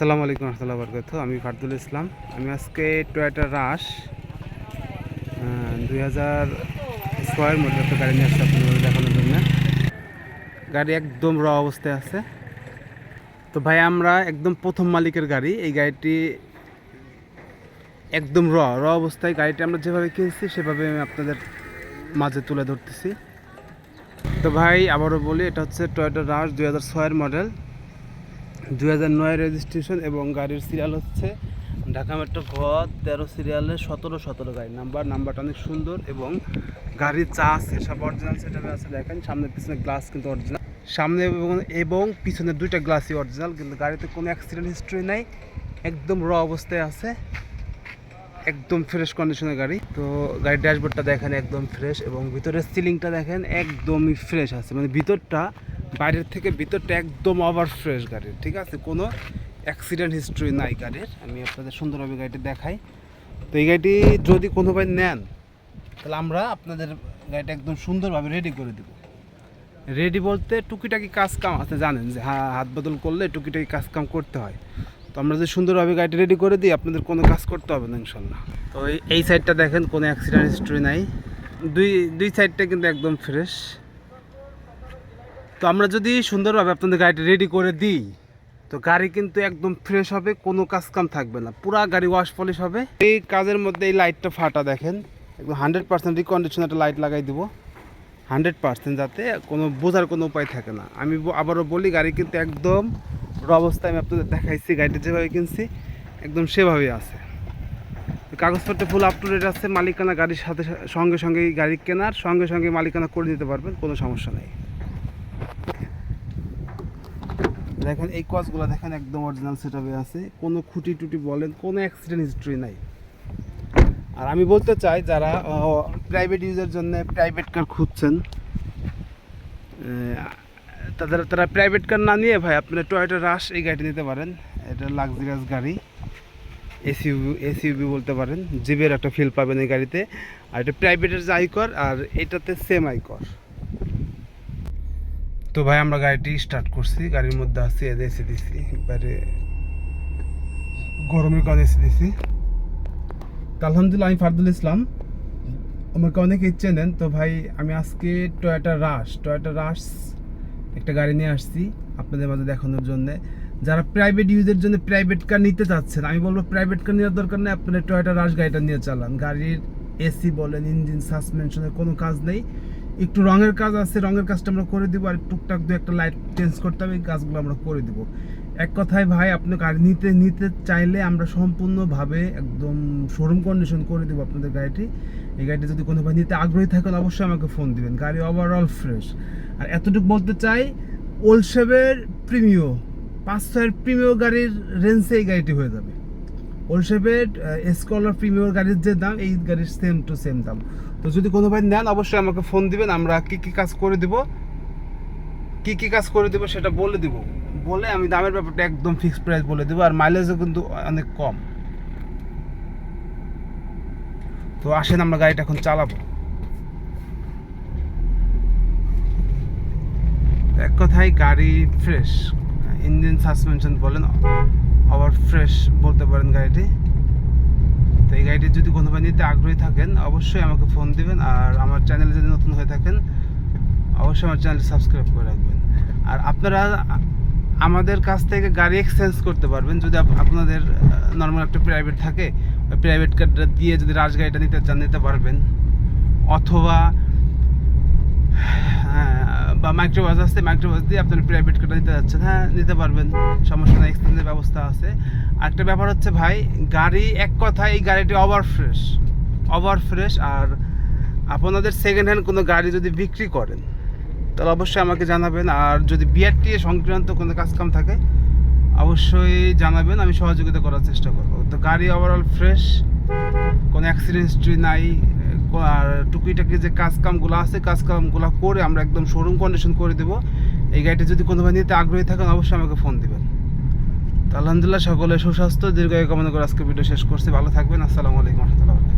আসসালামু আলাইকুম রহমতুল্লাহ বরকত আমি ফারদুল ইসলাম। আমি আজকে টয়োটা রাশ দুই হাজার ছয়ের মধ্যে গাড়ি নিয়ে আসছি আপনাদের দেখানোর জন্য। গাড়ি একদম র অবস্থায় আছে। তো ভাই, আমরা একদম প্রথম মালিকের গাড়ি। এই গাড়িটি একদম র র অবস্থায়। গাড়িটি আমরা যেভাবে কিনছি, সেভাবে আমি আপনাদের মাঝে তুলে ধরতেছি। তো ভাই, আবারও বলি, এটা হচ্ছে টয়োটা রাশ দুই হাজার ছয়ের মডেল দুই হাজার নয় রেজিস্ট্রেশন এবং গাড়ির সিরিয়াল হচ্ছে ঢাকা মেট্রো ঘ তেরো সিরিয়ালে সতেরো সতেরো গাড়ি। নাম্বার নাম্বারটা অনেক সুন্দর এবং গাড়ির চা আছে, সব অরিজিনাল সেটাপে আছে, দেখেন, সামনে পিছনে গ্লাস কিন্তু অরিজিনাল সামনে এবং পিছনে দুইটা গ্লাসই অরিজিনাল কিন্তু গাড়িতে কোনো অ্যাক্সিডেন্ট হিস্ট্রি নাই, একদম র অবস্থায় আছে, একদম ফ্রেশ কন্ডিশনের গাড়ি। তো গাড়ির ড্যাশবোর্ডটা দেখেন একদম ফ্রেশ এবং ভিতরের সিলিংটা দেখেন একদমই ফ্রেশ আছে। মানে ভিতরটা বাইরের থেকে ভিতরটা একদম ওভার ফ্রেশ গাড়ির, ঠিক আছে? কোনো অ্যাক্সিডেন্ট হিস্ট্রি নাই গাড়ির। আমি আপনাদের সুন্দরভাবে গাড়িটি দেখাই। তো এই গাড়িটি যদি কোনো ভাই নেন, তাহলে আমরা আপনাদের গাড়িটা একদম সুন্দরভাবে রেডি করে দেবো। রেডি বলতে টুকিটাকি কাজ কাম আছে, জানেন যে হ্যাঁ হাত বদল করলে টুকিটাকি কাজ কাম করতে হয়। তো আমরা যে সুন্দরভাবে গাড়িটা রেডি করে দিই, আপনাদের কোনো কাজ করতে হবে না, ইনশাল্লাহ। তো এই সাইডটা দেখেন, কোনো অ্যাক্সিডেন্ট হিস্ট্রি নাই। দুই দুই সাইডটা কিন্তু একদম ফ্রেশ তো আমরা যদি সুন্দরভাবে আপনাদের গাড়িটা রেডি করে দিই, তো গাড়ি কিন্তু একদম ফ্রেশ হবে, কোনো কাজ কাম থাকবে না। পুরা গাড়ি ওয়াশ পলিশ হবে। এই কাজের মধ্যে এই লাইটটা ফাটা দেখেন। একদম হান্ড্রেড পার্সেন্ট রিকন্ডিশন একটা লাইট লাগাই দিব। হান্ড্রেড পার্সেন্ট যাতে কোনো বোঝার কোনো উপায় থাকে না। আমি আবারও বলি, গাড়ি কিন্তু একদম অবস্থায় আমি আপনাদের দেখাইছি, গাড়িটা যেভাবে কিনছি, একদম সেভাবেই আছে। কাগজপত্র ফুল আপ টু ডেট আছে, মালিকানা গাড়ির সাথে সঙ্গে সঙ্গে গাড়ি কেনার, সঙ্গে সঙ্গে মালিকানা করে নিতে পারবেন, কোনো সমস্যা নেই। দেখেন, এই কচগুলো দেখেন একদম অরিজিনাল সেটআপে আছে। কোনো খুঁটি টুটি বলেন, কোনো অ্যাক্সিডেন্ট হিস্ট্রি নাই। আর আমি বলতে চাই, যারা প্রাইভেট ইউজের জন্য প্রাইভেট কার খুঁজছেন তাদের তারা প্রাইভেট কার না নিয়ে ভাই আপনারা টয়োটা রাশ এই গাড়িটি নিতে পারেন। এটা লাক্সারিয়াস গাড়ি। এসইউবি এসইউবি বলতে পারেন। জিবের একটা ফিল পাবেন এই গাড়িতে। আর এটা প্রাইভেটের যে আয়কর আর এটাতে সেম আয়কর তো ভাই, আমরা গাড়িটি স্টার্ট করছি। গাড়ির মধ্যে আছি এসে দিছি। একবারে গরমের কারণে এসে দিছি। আলহামদুলিল্লাহ, আমি ফারদুল ইসলাম। আমাকে অনেকে চেনেন তো ভাই, আমি আজকে টয়োটা রাশ টয়োটা রাশ একটা গাড়ি নিয়ে আসছি আপনাদের মাঝে দেখানোর জন্য। যারা প্রাইভেট ইউজের জন্য প্রাইভেট কার নিতে চাচ্ছেন, আমি বলব প্রাইভেট কার নেওয়ার দরকার নেই। আপনারা টয়োটা রাশ গাড়িটা নিয়ে চালান। গাড়ির এসি বলেন ইঞ্জিন সাসপেনশনের কোনো কাজ নেই। একটু রঙের কাজ আছে, রঙের কাজটা আমরা করে দিব আর টুকটাক দু একটা লাইট চেঞ্জ করতে হবে, এই কাজগুলো আমরা করে দিব। এক কথায় ভাই আপনি গাড়ি নিতে নিতে চাইলে আমরা সম্পূর্ণভাবে একদম শোরুম কন্ডিশন করে দেবো আপনাদের গাড়িটি। এই গাড়িটি যদি কোনো ভাই নিতে আগ্রহী থাকেন অবশ্যই আমাকে ফোন দিবেন। গাড়ি ওভারঅল ফ্রেশ আর এতটুকু বলতে চাই ওলসেবের প্রিমিও পাঁচ ছয়ের প্রিমিও গাড়ির রেঞ্জে এই গাড়িটি হয়ে যাবে। ওলসেবের এসকলার প্রিমিয়ার গাড়ির যে দাম, এই গাড়ির সেম টু সেম দাম। তো যদি কোনো ভাই নেন, অবশ্যই আমাকে ফোন দিবেন, আমরা কি কি কাজ করে দিব, কি কি কাজ করে দিব সেটা বলে দিব। বলে আমি দামের ব্যাপারটা একদম ফিক্সড প্রাইস বলে দেবো, আর মাইলেজও কিন্তু অনেক কম। তো আসেন, আমরা গাড়িটা এখন চালাবো। এক কথায় গাড়ি ফ্রেশ ইঞ্জিন সাসপেনশন বলেন। আবার ফ্রেশ বলতে পারেন গাড়িটি। তো এই গাড়িটি যদি কোনো ভাই নিতে আগ্রহী থাকেন অবশ্যই আমাকে ফোন দিবেন আর আমার চ্যানেলে যদি নতুন হয়ে থাকেন অবশ্যই আমার চ্যানেল সাবস্ক্রাইব করে রাখবেন। আর আপনারা আমাদের কাছ থেকে গাড়ি এক্সচেঞ্জ করতে পারবেন। যদি আপ- আপনাদের নর্মাল একটা প্রাইভেট থাকে ওই প্রাইভেট কারটা দিয়ে যদি রাজ গাড়িটা নিতে চান নিতে পারবেন। অথবা হ্যাঁ, বা মাইক্রোবাস আছে মাইক্রোবাস দিয়ে আপনার প্রাইভেট কারটা নিতে যাচ্ছেন। হ্যাঁ নিতে পারবেন, সমস্যা নেই এক্সচেঞ্জের ব্যবস্থা আছে। আরেকটা ব্যাপার হচ্ছে ভাই, গাড়ি এক কথায় এই গাড়িটি ওভার ফ্রেশ ওভার ফ্রেশ আর আপনাদের সেকেন্ড হ্যান্ড কোনো গাড়ি যদি বিক্রি করেন, তাহলে অবশ্যই আমাকে জানাবেন। আর যদি বিআরটি সংক্রান্ত কোনো কাজকাম থাকে, অবশ্যই জানাবেন, আমি সহযোগিতা করার চেষ্টা করব। তো গাড়ি ওভারঅল ফ্রেশ কোনো অ্যাক্সিডেন্ট হিস্ট্রি নাই আর টুকিটাকি যে কাজকামগুলো আছে, কাজকামগুলো করে আমরা একদম শোরুম কন্ডিশন করে দেবো। এই গাড়িটা যদি কোনো ভাই নিতে আগ্রহী থাকেন, অবশ্যই আমাকে ফোন দেবেন। তো আলহামদুলিল্লাহ, সকলে সুস্বাস্থ্য, দীর্ঘায়ু কামনা করে আজকে ভিডিও শেষ করছি। ভালো থাকবেন, আসসালামু আলাইকুম রহমতুল্লাহ।